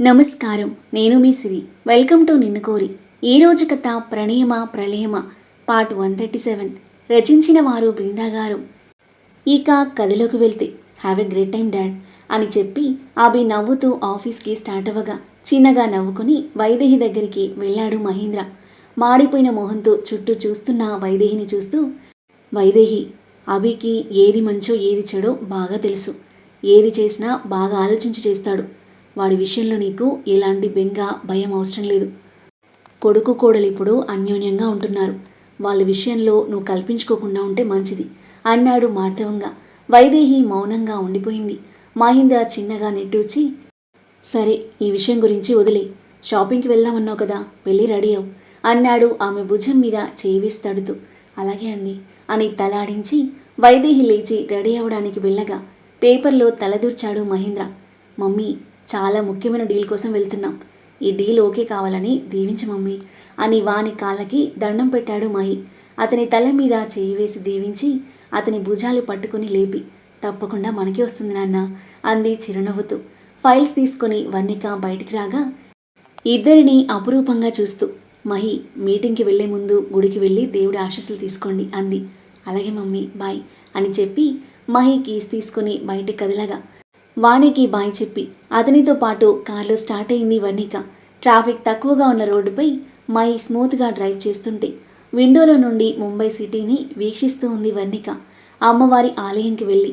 నమస్కారం. నేను మీ సిరి. Welcome to నిన్ను కోరి. ఈరోజు కథ ప్రణయమ ప్రళయమ? Part one thirty seven. రచించిన వారు బృందా గారు. ఇక కథలోకి వెళ్తే have a great time dad అని చెప్పి అభి నవ్వుతూ ఆఫీస్కి స్టార్ట్ అవ్వగా చిన్నగా నవ్వుకుని వైదేహి దగ్గరికి వెళ్ళాడు మహేంద్ర. మాడిపోయిన మొహంతో చుట్టూ చూస్తున్న వైదేహిని చూస్తూ వైదేహి అభికి ఏది మంచో ఏది చెడో బాగా తెలుసు. ఏది చేసినా బాగా ఆలోచించి చేస్తాడు. వాడి విషయంలో నీకు ఎలాంటి బెంగ భయం అవసరం లేదు. కొడుకు కోడలు ఇప్పుడు అన్యోన్యంగా ఉంటున్నారు. వాళ్ళ విషయంలో నువ్వు కల్పించుకోకుండా ఉంటే మంచిది. అన్నాడు మార్ధవంగా. వైదేహి మౌనంగా ఉండిపోయింది. మహేంద్ర చిన్నగా నెట్టూచి సరే ఈ విషయం గురించి వదిలే. షాపింగ్కి వెళ్దామన్నావు కదా వెళ్ళి రెడీ అవు అన్నాడు ఆమె భుజం మీద చేయి తడుతూ. అలాగే అండి అని తలాడించి వైదేహి లేచి రెడీ అవ్వడానికి వెళ్ళగా పేపర్లో తలదూర్చాడు మహేంద్ర. మమ్మీ చాలా ముఖ్యమైన డీల్ కోసం వెళ్తున్నాం. ఈ డీల్ ఓకే కావాలని దీవించు మమ్మీ. అని వాని కాళ్ళకి దండం పెట్టాడు మహి. అతని తల మీద చేయి వేసి దీవించి అతని భుజాలు పట్టుకుని లేపి తప్పకుండా మనకి వస్తుంది నాన్న అంది చిరునవ్వుతూ. ఫైల్స్ తీసుకొని వర్ణిక బయటికి రాగా ఇద్దరిని అపురూపంగా చూస్తూ మహి మీటింగ్కి వెళ్ళే ముందు గుడికి వెళ్ళి దేవుడి ఆశీస్సులు తీసుకోండి అంది. అలాగే మమ్మీ బాయ్ అని చెప్పి మహి కీస్ తీసుకుని బయటికి కదలగా వాణికి బాయ్ చెప్పి అతనితో పాటు కారులో స్టార్ట్ అయింది వర్ణిక ట్రాఫిక్ తక్కువగా ఉన్న రోడ్డుపై మై స్మూత్గా డ్రైవ్ చేస్తుంటే విండోలో నుండి ముంబై సిటీని వీక్షిస్తూ ఉంది వర్ణిక అమ్మవారి ఆలయంకి వెళ్ళి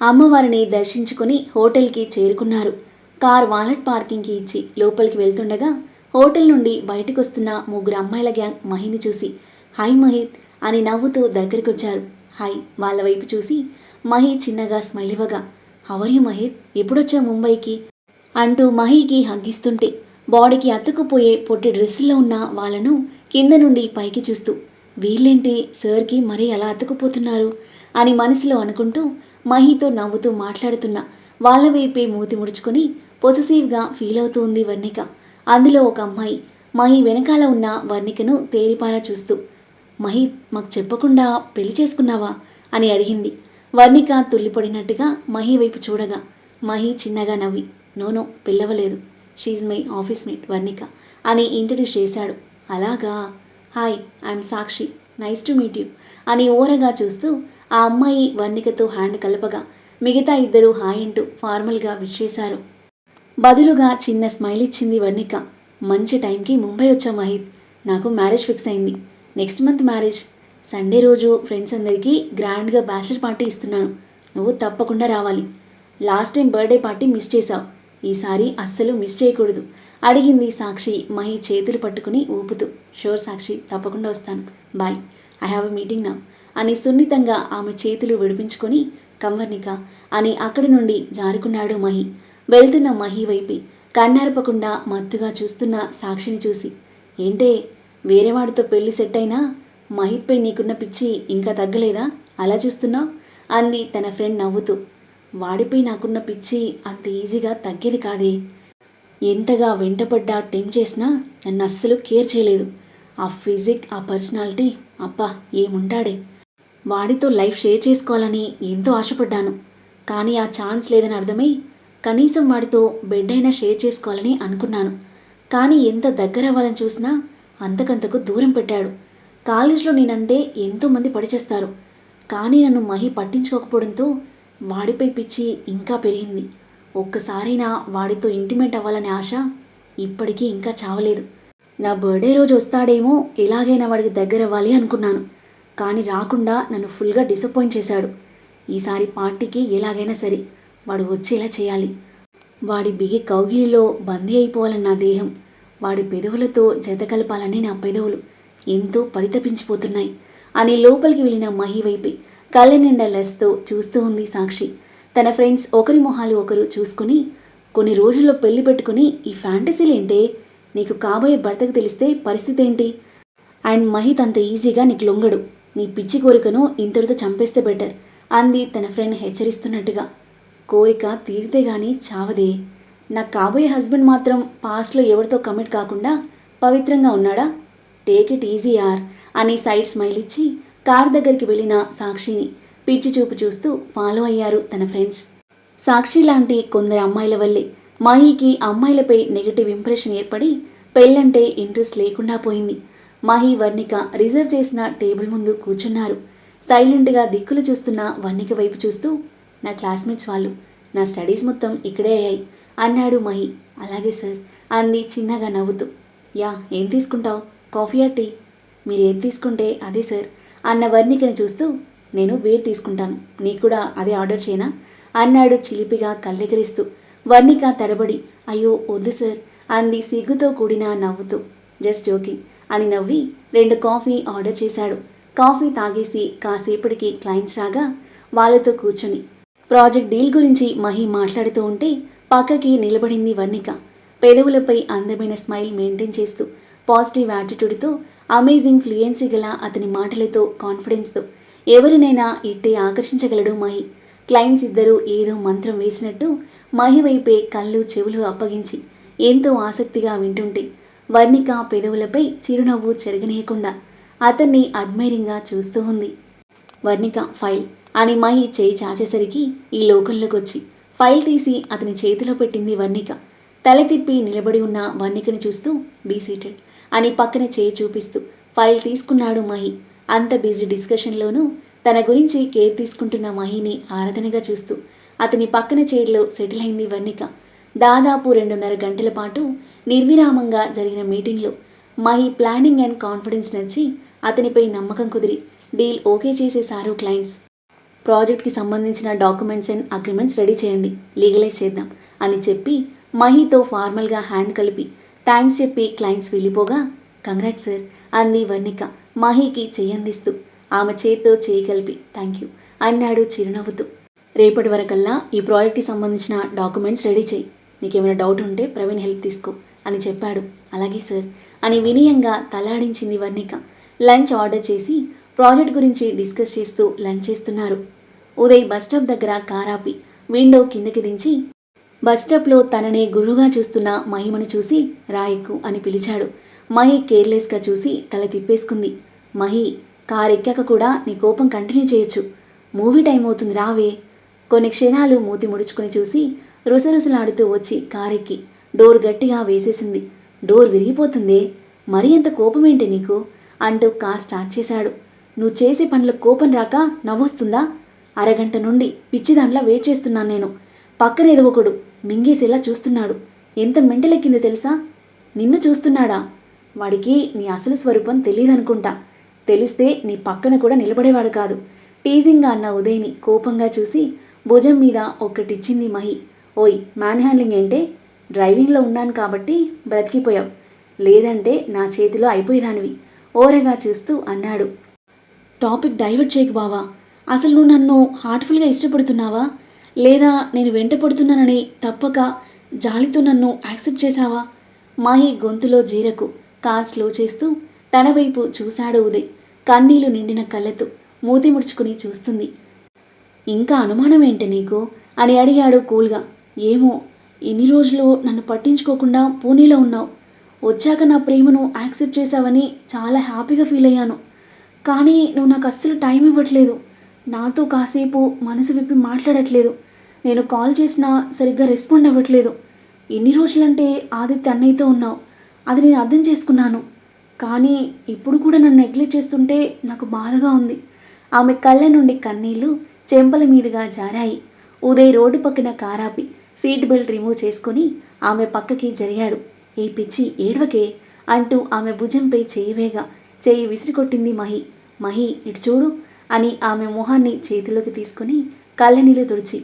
అమ్మవారిని దర్శించుకుని హోటల్కి చేరుకున్నారు. కార్ వాలెట్ పార్కింగ్కి ఇచ్చి లోపలికి వెళ్తుండగా హోటల్ నుండి బయటకు వస్తున్న ముగ్గురు అమ్మాయిల గ్యాంగ్ మహిని చూసి హాయ్ మహిత్ అని నవ్వుతూ దగ్గరికి వచ్చారు హాయ్ వాళ్ళ వైపు చూసి మహి చిన్నగా స్మైల్ ఇవ్వగా హవర్ మహిత్ ఎప్పుడొచ్చా ముంబైకి? అంటూ మహికి హగ్గిస్తుంటే బాడీకి అతుక్కుపోయే పొట్టి డ్రెస్సుల్లో ఉన్న వాళ్ళను కింద నుండి పైకి చూస్తూ వీళ్ళేంటి సార్కి మరీ అలా అతుక్కుపోతున్నారు అని మనసులో అనుకుంటూ మహితో నవ్వుతూ మాట్లాడుతున్న వాళ్ళ వైపే మూతి ముడుచుకొని పొసెసివ్గా ఫీల్ అవుతోంది వర్ణిక. అందులో ఒక అమ్మాయి మహి వెనకాల ఉన్న వర్ణికను తేరిపారా చూస్తూ మహి మాకు చెప్పకుండా పెళ్ళి చేసుకున్నావా? అని అడిగింది. వర్ణిక తుల్లిపడినట్టుగా మహి వైపు చూడగా మహి చిన్నగా నవ్వి no no పిల్లవలేదు she's my office mate Varnika అని ఇంట్రడ్యూస్ చేశాడు. అలాగా? Hi I'm Sakshi nice to meet you అని ఓరగా చూస్తూ ఆ అమ్మాయి వర్ణికతో హ్యాండ్ కలపగా మిగతా ఇద్దరు హాయ్ అంటూ ఫార్మల్గా విష్ చేశారు. బదులుగా చిన్న స్మైల్ ఇచ్చింది వర్ణిక. మంచి టైంకి ముంబై వచ్చా మహిత్ నాకు మ్యారేజ్ ఫిక్స్ అయింది. నెక్స్ట్ మంత్ మ్యారేజ్ సండే రోజు ఫ్రెండ్స్ అందరికీ గ్రాండ్గా బ్యాచిలర్ పార్టీ ఇస్తున్నాను. నువ్వు తప్పకుండా రావాలి. Last time birthday party miss చేశావు. ఈసారి అస్సలు మిస్ చేయకూడదు. అడిగింది సాక్షి మహి చేతులు పట్టుకుని ఊపుతూ. షోర్ సాక్షి తప్పకుండా వస్తాను. Bye. I have a meeting నా. అని సున్నితంగా ఆమె చేతులు విడిపించుకొని కమ్వర్నిక అని అక్కడి నుండి జారుకున్నాడు మహి. వెళ్తున్న మహి వైపి కన్నార్పకుండా మత్తుగా చూస్తున్న సాక్షిని చూసి ఏంటే వేరేవాడితో పెళ్ళి సెట్ అయినా మహిత్పై నీకున్న పిచ్చి ఇంకా తగ్గలేదా? అలా చూస్తున్నావు? అంది తన ఫ్రెండ్ నవ్వుతూ. వాడిపై నాకున్న పిచ్చి అంత ఈజీగా తగ్గేది కాదే. ఎంతగా వెంటపడ్డా టెం చేసినా నన్ను అస్సలు కేర్ చేయలేదు. ఆ ఫిజిక్ ఆ పర్సనాలిటీ అబ్బా ఏముంటాడే? వాడితో లైఫ్ షేర్ చేసుకోవాలని ఎంతో ఆశపడ్డాను. కానీ ఆ ఛాన్స్ లేదని అర్థమై కనీసం వాడితో బెడ్ అయినా షేర్ చేసుకోవాలని అనుకున్నాను. కానీ ఎంత దగ్గర అవ్వాలని చూసినా అంతకంతకు దూరం పెట్టాడు. కాలేజ్లో నేనంటే ఎంతోమంది పడిచేస్తారు. కానీ నన్ను మహి పట్టించుకోకపోవడంతో వాడిపై పిచ్చి ఇంకా పెరిగింది. ఒక్కసారైనా వాడితో ఇంటిమేట్ అవ్వాలనే ఆశ ఇప్పటికీ ఇంకా చావలేదు. నా బర్త్డే రోజు వస్తాడేమో ఎలాగైనా వాడికి దగ్గర అవ్వాలి అనుకున్నాను. కానీ రాకుండా నన్ను ఫుల్గా డిసప్పాయింట్ చేశాడు. ఈసారి పార్టీకి ఎలాగైనా సరే వాడు వచ్చేలా చేయాలి. వాడి బిగి కౌగిలిలో బందీ అయిపోవాలని నా దేహం. వాడి పెదవులతో జత కలపాలని నా పెదవులు. ఎంతో పరితపించిపోతున్నాయి. అని లోపలికి వెళ్ళిన మహి వైపే కళ్ళ నిండా లెస్తో చూస్తూ ఉంది సాక్షి. తన ఫ్రెండ్స్ ఒకరి మొహాలు ఒకరు చూసుకుని కొన్ని రోజుల్లో పెళ్ళి పెట్టుకుని ఈ ఫ్యాంటసీలేంటే నీకు కాబోయే భర్తకు తెలిస్తే పరిస్థితి ఏంటి? అండ్ మహిత్ అంత ఈజీగా నీకు లొంగడు. నీ పిచ్చి కోరికను ఇంతటితో చంపేస్తే బెటర్ అంది తన ఫ్రెండ్ హెచ్చరిస్తున్నట్టుగా. కోరిక తీరితే గాని చావదే. నాకు కాబోయే హస్బెండ్ మాత్రం పాస్ట్లో ఎవరితో కమిట్ కాకుండా పవిత్రంగా ఉన్నాడా? టేక్ ఇట్ ఈజీ ఆర్ అని సైడ్ స్మైల్ ఇచ్చి కార్ దగ్గరికి వెళ్ళిన సాక్షిని పిచ్చి చూపు చూస్తూ ఫాలో అయ్యారు తన ఫ్రెండ్స్. సాక్షి లాంటి కొందరు అమ్మాయిల వల్లే మహీకి అమ్మాయిలపై నెగటివ్ ఇంప్రెషన్ ఏర్పడి పెళ్ళంటే ఇంట్రెస్ట్ లేకుండా పోయింది. మహి వర్ణిక రిజర్వ్ చేసిన టేబుల్ ముందు కూర్చున్నారు. సైలెంట్గా దిక్కులు చూస్తున్న వర్ణిక వైపు చూస్తూ నా క్లాస్మేట్స్ వాళ్ళు నా స్టడీస్ మొత్తం ఇక్కడే అయ్యాయి అన్నాడు మహి. అలాగే సార్ అంది చిన్నగా నవ్వుతూ. యా ఏం తీసుకుంటావు? కాఫీయా టీ. మీరు ఏది తీసుకుంటే అదే సార్. అన్న వర్ణికని చూస్తూ నేను బీర్ తీసుకుంటాను. నీకు కూడా అదే ఆర్డర్ చేయనా? అన్నాడు చిలిపిగా కళ్ళెగరిస్తూ. వర్ణిక తడబడి అయ్యో వద్దు సార్ అంది సిగ్గుతో కూడిన నవ్వుతూ. జస్ట్ జోకింగ్ అని నవ్వి రెండు కాఫీ ఆర్డర్ చేశాడు. కాఫీ తాగేసి కాసేపటికి క్లయింట్స్ రాగా వాళ్ళతో కూర్చొని. ప్రాజెక్ట్ డీల్ గురించి మహి మాట్లాడుతూ ఉంటే పక్కకి నిలబడింది వర్ణిక. పెదవులపై అందమైన స్మైల్ మెయింటైన్ చేస్తూ పాజిటివ్ యాటిట్యూడ్తో అమేజింగ్ ఫ్లూయెన్సీ గల అతని మాటలతో కాన్ఫిడెన్స్తో ఎవరినైనా ఇట్టే ఆకర్షించగలడు మహి. క్లయింట్స్ ఇద్దరూ ఏదో మంత్రం వేసినట్టు మహి వైపే కళ్ళు చెవులు అప్పగించి ఎంతో ఆసక్తిగా వింటుంటే వర్ణిక పెదవులపై చిరునవ్వు చెరగనీయకుండా అతన్ని అడ్మైరింగ్గా చూస్తూ ఉంది. వర్ణిక ఫైల్ అని మహి చేయి చాచేసరికి ఈ లోకంలోకొచ్చి ఫైల్ తీసి అతని చేతిలో పెట్టింది వర్ణిక. తల తిప్పి నిలబడి ఉన్న వర్ణికని చూస్తూ బీ సీటెడ్. అని పక్కన చేయి చూపిస్తూ ఫైల్ తీసుకున్నాడు మహి. అంత బిజీ డిస్కషన్లోనూ తన గురించి కేర్ తీసుకుంటున్న మహిని ఆరాధనగా చూస్తూ అతని పక్కన చైర్లో సెటిల్ అయింది వర్ణిక దాదాపు రెండున్నర గంటల పాటు నిర్విరామంగా జరిగిన మీటింగ్లో మహి ప్లానింగ్ అండ్ కాన్ఫిడెన్స్ నచ్చి అతనిపై నమ్మకం కుదిరి డీల్ ఓకే చేసేశారు క్లయింట్స్. ప్రాజెక్ట్కి సంబంధించిన డాక్యుమెంట్స్ అండ్ అగ్రిమెంట్స్ రెడీ చేయండి లీగలైజ్ చేద్దాం అని చెప్పి మహితో ఫార్మల్గా హ్యాండ్ కలిపి థ్యాంక్స్ చెప్పి క్లయింట్స్ వెళ్ళిపోగా కంగ్రాట్ సార్ అంది వర్ణిక. మహీకి చేయందిస్తూ. ఆమె చేత్తో చేయి కలిపి థ్యాంక్ యూ అన్నాడు చిరునవ్వుతూ. రేపటి వరకల్లా ఈ ప్రాజెక్ట్కి సంబంధించిన డాక్యుమెంట్స్ రెడీ చేయి. నీకేమైనా డౌట్ ఉంటే ప్రవీణ్ హెల్ప్ తీసుకో అని చెప్పాడు. అలాగే సార్ అని వినయంగా తలాడించింది వర్ణిక. లంచ్ ఆర్డర్ చేసి ప్రాజెక్ట్ గురించి డిస్కస్ చేస్తూ లంచ్ చేస్తున్నారు. ఉదయ్ బస్ స్టాప్ దగ్గర కారాపి విండో కిందకి దించి బస్ స్టాప్లో తననే గురువుగా చూస్తున్న మహిమను చూసి రాయక్కు అని పిలిచాడు. మహి కేర్లెస్గా చూసి తల తిప్పేసుకుంది. మహి కార్ ఎక్కాక కూడా నీ కోపం కంటిన్యూ చేయొచ్చు. మూవీ టైం అవుతుంది రావే. కొన్ని క్షణాలు మూతి ముడుచుకుని చూసి రుసరుసలాడుతూ వచ్చి కారెక్కి డోర్ గట్టిగా వేసేసింది. డోర్ విరిగిపోతుందే? మరీ అంత కోపం ఏంటి నీకు? అంటూ కార్ స్టార్ట్ చేశాడు. నువ్వు చేసే పనులకు కోపం రాక నవ్వొస్తుందా? అరగంట నుండి పిచ్చిదాంట్లో వెయిట్ చేస్తున్నాను నేను. పక్కన ఏదో ఒకడు మింగేసేలా చూస్తున్నాడు? ఎంత మెంటలెక్కిందో తెలుసా? నిన్ను చూస్తున్నాడా? వాడికి నీ అసలు స్వరూపం తెలియదనుకుంటా తెలిస్తే నీ పక్కన కూడా నిలబడేవాడు కాదు. టీజింగ్గా అన్న ఉదయ్ని కోపంగా చూసి భుజం మీద ఒక్కటిచ్చింది మహి. ఓయ్ మ్యాన్ హ్యాండ్లింగ్ ఏంటే? డ్రైవింగ్లో ఉన్నాను కాబట్టి బ్రతికిపోయావు. లేదంటే నా చేతిలో అయిపోయేదానివి. ఓరగా చూస్తూ అన్నాడు. టాపిక్ డైవర్ట్ చేయకు బావా. అసలు నువ్వు నన్ను హార్ట్ఫుల్గా ఇష్టపడుతున్నావా? లేదా నేను వెంట పడుతున్నానని తప్పక జాలితో నన్ను యాక్సెప్ట్ చేశావా? మాహి గొంతులో జీరకు కార్ స్లో చేస్తూ తన వైపు చూశాడు ఉదయ్. కన్నీళ్ళు నిండిన కళ్ళతో మూతి ముడుచుకుని చూస్తుంది. ఇంకా అనుమానం ఏంటి నీకు? అని అడిగాడు కూల్గా. ఏమో ఇన్ని రోజులు నన్ను పట్టించుకోకుండా పూణేలో ఉన్నావు. వచ్చాక నా ప్రేమను యాక్సెప్ట్ చేశావని చాలా హ్యాపీగా ఫీల్ అయ్యాను. కానీ నువ్వు నాకు అస్సలు టైం ఇవ్వట్లేదు. నాతో కాసేపు మనసు విప్పి మాట్లాడట్లేదు. నేను కాల్ చేసినా సరిగ్గా రెస్పాండ్ అవ్వట్లేదు. ఎన్ని రోజులంటే ఆదిత్య అన్నయ్యతో ఉన్నావు. అది నేను అర్థం చేసుకున్నాను. కానీ ఇప్పుడు కూడా నన్ను నెగ్లెక్ట్ చేస్తుంటే నాకు బాధగా ఉంది. ఆమె కళ్ళ నుండి కన్నీళ్ళు చెంపల మీదుగా జారాయి. ఉదయ్ రోడ్డు పక్కన కారాపి సీట్ బెల్ట్ రిమూవ్ చేసుకుని ఆమె పక్కకి జరిగాడు. ఏ పిచ్చి ఏడవకే అంటూ ఆమె భుజంపై చేయివేగా చేయి విసిరికొట్టింది మహి. మహి ఇటు చూడు అని ఆమె మొహాన్ని చేతిలోకి తీసుకుని కళ్ళనీళ్ళు తుడిచి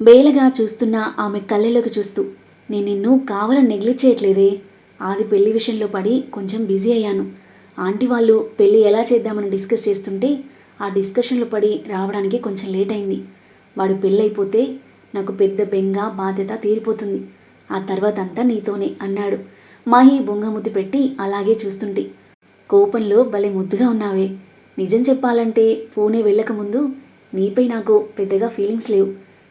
బేలగా చూస్తున్న ఆమె కళ్ళలోకి చూస్తూ నేను నిన్ను కావాలని నెగ్లెక్ట్ చేయట్లేదే? ఆది పెళ్ళి విషయంలో పడి కొంచెం బిజీ అయ్యాను. ఆంటీ వాళ్ళు పెళ్ళి ఎలా చేద్దామని డిస్కస్ చేస్తుంటే ఆ డిస్కషన్లో పడి రావడానికి కొంచెం లేట్ అయింది. వాడు పెళ్ళైపోతే నాకు పెద్ద బెంగ బాధ్యత తీరిపోతుంది. ఆ తర్వాత అంతా నీతోనే అన్నాడు. మాహి బొంగముద్దు పెట్టి అలాగే చూస్తుంటే కోపంలో భలే ముద్దుగా ఉన్నావే. నిజం చెప్పాలంటే పూణే వెళ్ళకముందు నీపై నాకు పెద్దగా ఫీలింగ్స్ లేవు.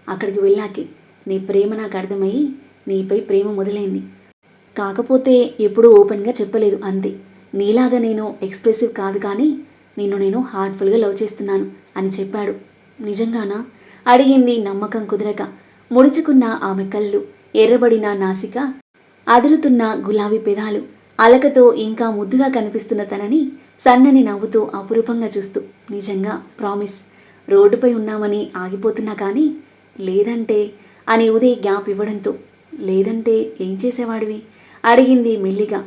అక్కడికి వెళ్ళాకే నీ ప్రేమ నాకు అర్థమయ్యి నీపై ప్రేమ మొదలైంది. కాకపోతే ఎప్పుడూ ఓపెన్గా చెప్పలేదు అంతే. నీలాగా నేను ఎక్స్ప్రెసివ్ కాదు కానీ నిన్ను నేను హార్ట్ఫుల్గా లవ్ చేస్తున్నాను అని చెప్పాడు. నిజంగానా? అడిగింది నమ్మకం కుదరక. ముడుచుకున్న ఆమె కళ్ళు ఎర్రబడిన నాసిక అదురుతున్న గులాబీ పెదాలు అలకతో ఇంకా ముద్దుగా కనిపిస్తున్న తనని సన్నని నవ్వుతూ అపురూపంగా చూస్తూ నిజంగా ప్రామిస్. రోడ్డుపై ఉన్నామని ఆగిపోతున్నా కానీ లేదంటే అని ఉదయ్ గ్యాప్ ఇవ్వడంతో లేదంటే ఏం చేసేవాడివి? అడిగింది మెల్లిగా.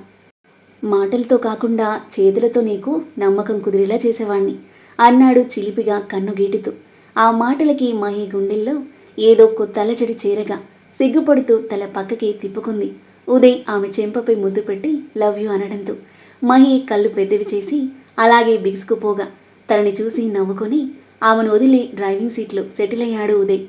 మాటలతో కాకుండా చేతులతో నీకు నమ్మకం కుదిరేలా చేసేవాణ్ణి అన్నాడు చిలిపిగా కన్నుగీటుతూ. ఆ మాటలకి మహి గుండెల్లో ఏదో కొత్త అలజడి చేరగా సిగ్గుపడుతూ తల పక్కకి తిప్పుకుంది. ఉదయ్ ఆమె చెంపపై ముద్దు పెట్టి లవ్ యూ అనడంతో మహి కళ్ళు పెద్దవి చేసి అలాగే బిగుసుకుపోగా తనని చూసి నవ్వుకొని ఆమెను వదిలి డ్రైవింగ్ సీట్లో సెటిల్ అయ్యాడు ఉదయ్.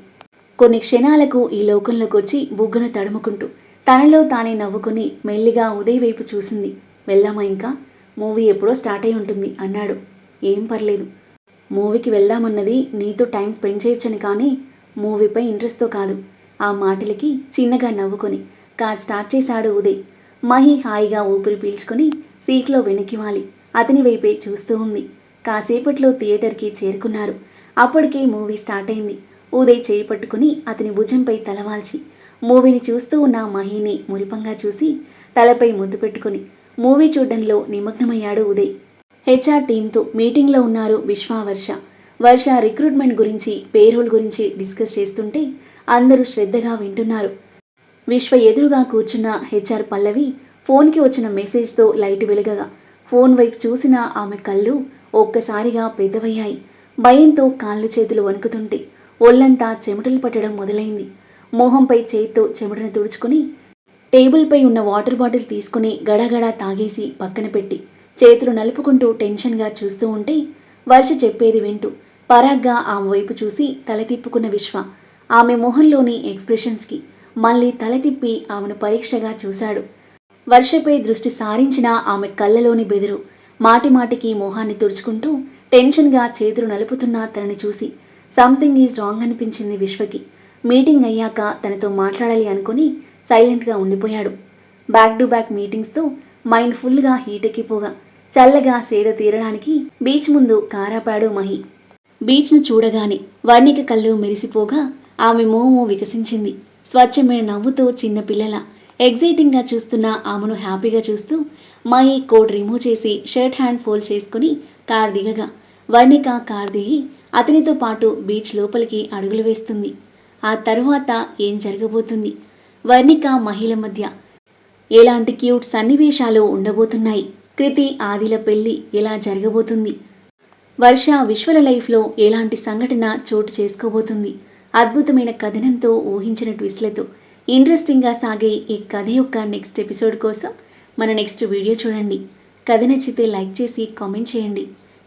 కొన్ని క్షణాలకు ఈ లోకంలోకి వచ్చి బుగ్గను తడుముకుంటూ తనలో తానే నవ్వుకుని మెల్లిగా ఉదయ్ వైపు చూసింది. వెళ్దామా ఇంకా? మూవీ ఎప్పుడో స్టార్ట్ అయి ఉంటుంది అన్నాడు. ఏం పర్లేదు. మూవీకి వెళ్దామన్నది నీతో టైం స్పెండ్ చేయొచ్చని కానీ మూవీపై ఇంట్రెస్ట్తో కాదు. ఆ మాటలకి చిన్నగా నవ్వుకొని కార్ స్టార్ట్ చేశాడు ఉదయ్. మహి హాయిగా ఊపిరి పీల్చుకుని సీట్లో వెనక్కి వాలి. అతని వైపే చూస్తూ ఉంది. కాసేపట్లో థియేటర్కి చేరుకున్నారు. అప్పటికే మూవీ స్టార్ట్ అయింది. ఉదయ్ చేయి పట్టుకుని అతని భుజంపై తలవాల్చి మూవీని చూస్తూ ఉన్న మహిని మురిపంగా చూసి తలపై ముద్దు పెట్టుకుని మూవీ చూడడంలో నిమగ్నమయ్యాడు ఉదయ్. హెచ్ఆర్ టీంతో మీటింగ్లో ఉన్నారు విశ్వ వర్ష. వర్ష రిక్రూట్మెంట్ గురించి పేరోల్ గురించి డిస్కస్ చేస్తుంటే అందరూ శ్రద్ధగా వింటున్నారు. విశ్వ ఎదురుగా కూర్చున్న హెచ్ఆర్ పల్లవి ఫోన్కి వచ్చిన మెసేజ్తో లైట్ వెలగగా ఫోన్ వైపు చూసిన ఆమె కళ్ళు ఒక్కసారిగా పెద్దవయ్యాయి. భయంతో కాళ్ళు చేతులు వణుకుతుంటే ఒళ్ళంతా చెమటలు పట్టడం మొదలైంది. మోహంపై చేత్తో చెమటను తుడుచుకుని టేబుల్పై ఉన్న వాటర్ బాటిల్ తీసుకుని గడగడ తాగేసి పక్కన పెట్టి చేతులు నలుపుకుంటూ టెన్షన్గా చూస్తూ ఉంటే వర్ష చెప్పేది వింటూ పరాగ్గా ఆమె వైపు చూసి తల తిప్పుకున్న విశ్వ ఆమె మొహంలోని ఎక్స్ప్రెషన్స్కి మళ్ళీ తల తిప్పి ఆమెను పరీక్షగా చూశాడు. వర్షపై దృష్టి సారించిన ఆమె కళ్ళలోని బెదురు మాటిమాటికి మొహాన్ని తుడుచుకుంటూ టెన్షన్గా చేతులు నలుపుతున్న తనని చూసి సంథింగ్ ఈజ్ రాంగ్ అనిపించింది విశ్వకి. మీటింగ్ అయ్యాక తనతో మాట్లాడాలి అనుకుని సైలెంట్గా ఉండిపోయాడు. బ్యాక్ టు బ్యాక్ మీటింగ్స్తో మైండ్ ఫుల్గా హీట్ ఎక్కిపోగా చల్లగా సేద తీరడానికి బీచ్ ముందు కారాపాడు మహి. బీచ్ను చూడగానే వర్ణిక కళ్ళు మెరిసిపోగా ఆమె మోము వికసించింది. స్వచ్ఛమైన నవ్వుతో చిన్న పిల్లల ఎగ్జైటింగ్గా చూస్తున్న ఆమెను హ్యాపీగా చూస్తూ మహి కోట్ రిమూవ్ చేసి షర్ట్ హ్యాండ్ ఫోల్డ్ చేసుకుని కార్ దిగగా. వర్ణిక కార్ దిగి అతనితో పాటు బీచ్ లోపలికి అడుగులు వేస్తుంది. ఆ తరువాత ఏం జరగబోతుంది? వర్ణిక మహిళ మధ్య ఎలాంటి క్యూట్ సన్నివేశాలు ఉండబోతున్నాయి? కృతి ఆదిల పెళ్ళి ఎలా జరగబోతుంది? వర్ష విశ్వల లైఫ్లో ఎలాంటి సంఘటన చోటు చేసుకోబోతుంది? అద్భుతమైన కథనంతో ఊహించిన ట్విస్ట్లతో ఇంట్రెస్టింగ్గా సాగే ఈ కథ యొక్క నెక్స్ట్ ఎపిసోడ్ కోసం మన నెక్స్ట్ వీడియో చూడండి. కథ నచ్చితే లైక్ చేసి కామెంట్ చేయండి.